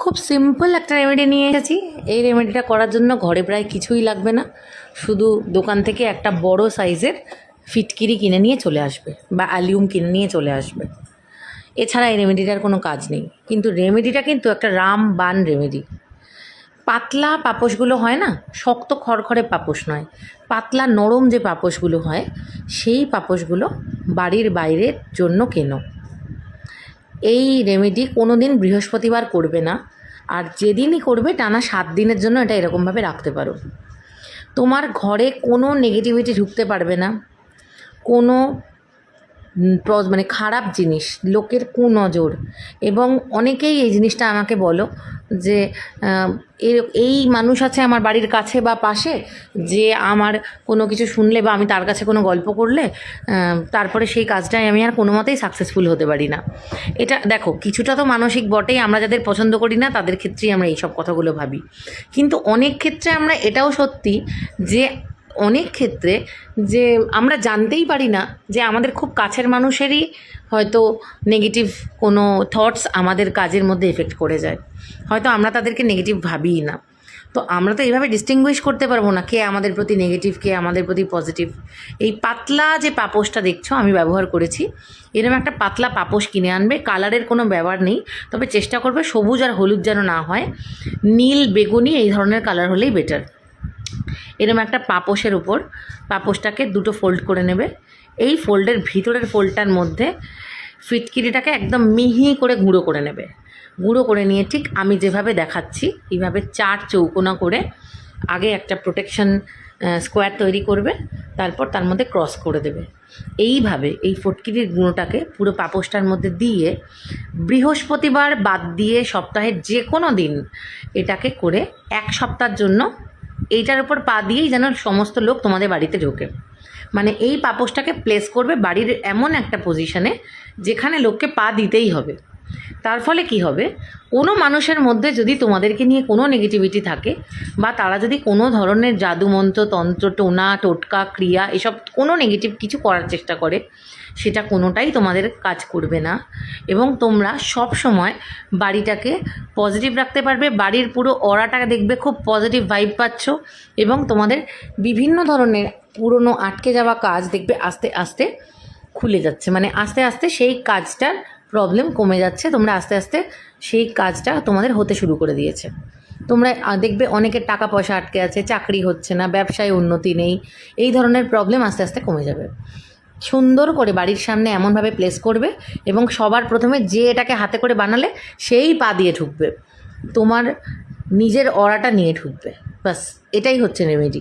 খুব সিম্পল একটা রেমেডি নিয়ে এসেছি। এই রেমেডিটা করার জন্য ঘরে প্রায় কিছুই লাগবে না। শুধু দোকান থেকে একটা বড় সাইজের ফিটকিরি কিনে নিয়ে চলে আসবে বা অ্যালিউম কিনে নিয়ে চলে আসবে। এছাড়া এই রেমেডিটার কোনো কাজ নেই। কিন্তু রেমেডিটা কিন্তু একটা রাম বান রেমেডি পাতলা পাপোশগুলো হয় না? শক্ত খড়খড়ে পাপোশ নয়। পাতলা নরম যে পাপোশগুলো হয়, সেই পাপোশগুলো বাড়ির বাইরের জন্য কেনো। এই রেমেডি কোনো দিন বৃহস্পতিবার করবে না। আর যেদিনই করবে, টানা সাত দিনের জন্য এটা এরকমভাবে রাখতে পারো। তোমার ঘরে কোনো নেগেটিভিটি ঢুকতে পারবে না। কোনো মানে খারাপ জিনিস, লোকের কুনজর। এবং অনেকেই এই জিনিসটা আমাকে বলো যে এই মানুষ আছে আমার বাড়ির কাছে বা পাশে, যে আমার কোনো কিছু শুনলে বা আমি তার কাছে কোনো গল্প করলে তারপরে সেই কাজটায় আমি আর কোনো মতেই সাকসেসফুল হতে পারি না। এটা, দেখো, কিছুটা তো মানসিক বটেই, আমরা যাদের পছন্দ করি না, তাদের ক্ষেত্রেই আমরা এইসব কথাগুলো ভাবি। কিন্তু অনেক ক্ষেত্রে আমরা এটাও সত্যি যে অনেক ক্ষেত্রে যে আমরা জানতেই পারি না যে আমাদের খুব কাছের মানুষেরই হয়তো নেগেটিভ কোনো থটস আমাদের কাজের মধ্যে এফেক্ট করে যায়। হয়তো আমরা তাদেরকে নেগেটিভ ভাবিই না। তো আমরা তো এইভাবে ডিস্টিংগুইশ করতে পারব না কে আমাদের প্রতি নেগেটিভ কে আমাদের প্রতি পজিটিভ এই পাতলা যে পাপোশটা দেখছ, আমি ব্যবহার করেছি এরকম একটা পাতলা পাপোশ কিনে আনবে, কালারের কোনো ব্যবহার নেই, তবে চেষ্টা করবে সবুজ আর হলুদ যেন না হয়, নীল, বেগুনি এই ধরনের কালার হলেই বেটার এরম একটা পাপোশের উপর, পাপোশটাকে দুটো ফোল্ড করে নেবে। এই ফোল্ডের ভিতরের ফোল্ডটার মধ্যে ফিটকিরিটাকে একদম মিহি করে গুঁড়ো করে নেবে। গুঁড়ো করে নিয়ে ঠিক আমি যেভাবে দেখাচ্ছি, এইভাবে চার চৌকোনা করে আগে একটা প্রোটেকশন স্কোয়ার তৈরি করবে, তারপর তার মধ্যে ক্রস করে দেবে। এইভাবে এই ফটকিরির গুঁড়োটাকে পুরো পাপোশটার মধ্যে দিয়ে বৃহস্পতিবার বাদ দিয়ে সপ্তাহের যে কোনো দিন এটাকে করে এক সপ্তাহের জন্য এইটার উপর পা দিয়েই যেন সমস্ত লোক তোমাদের বাড়িতে ঢোকে। মানে এই পাপোশটাকে প্লেস করবে বাড়ির এমন একটা পজিশনে যেখানে লোককে পা দিতেই হবে। তার ফলে কি হবে? কোনো মানুষের মধ্যে যদি তোমাদেরকে নিয়ে কোনো নেগেটিভিটি থাকে বা তারা যদি কোনো ধরনের জাদুমন্ত্র, তন্ত্র, টোনা, টোটকা, ক্রিয়া এসব কোনো নেগেটিভ কিছু করার চেষ্টা করে, সেটা কোনোটাই তোমাদের কাজ করবে না। এবং তোমরা সব সময় বাড়িটাকে পজিটিভ রাখতে পারবে, বাড়ির পুরো অরাটা দেখবে, খুব পজিটিভ ভাইব পাচ্ছ এবং তোমাদের বিভিন্ন ধরনের পুরনো আটকে যাওয়া কাজ দেখবে আস্তে আস্তে খুলে যাচ্ছে। মানে আস্তে আস্তে সেই কাজটার প্রবলেম কমে যাচ্ছে, তোমরা আস্তে আস্তে সেই কাজটা তোমাদের হতে শুরু করে দিয়েছে। তোমরা দেখবে অনেকের টাকা পয়সা আটকে আছে, চাকরি হচ্ছে না, ব্যবসায় উন্নতি নেই, এই ধরনের প্রবলেম আস্তে আস্তে কমে যাবে। সুন্দর করে বাড়ির সামনে এমনভাবে প্লেস করবে এবং সবার প্রথমে যে এটাকে হাতে করে বানালে সেই পা দিয়ে ঢুকবে। তোমার নিজের অরাটা নিয়ে ঢুকবে। বাস এটাই হচ্ছে রেমেডি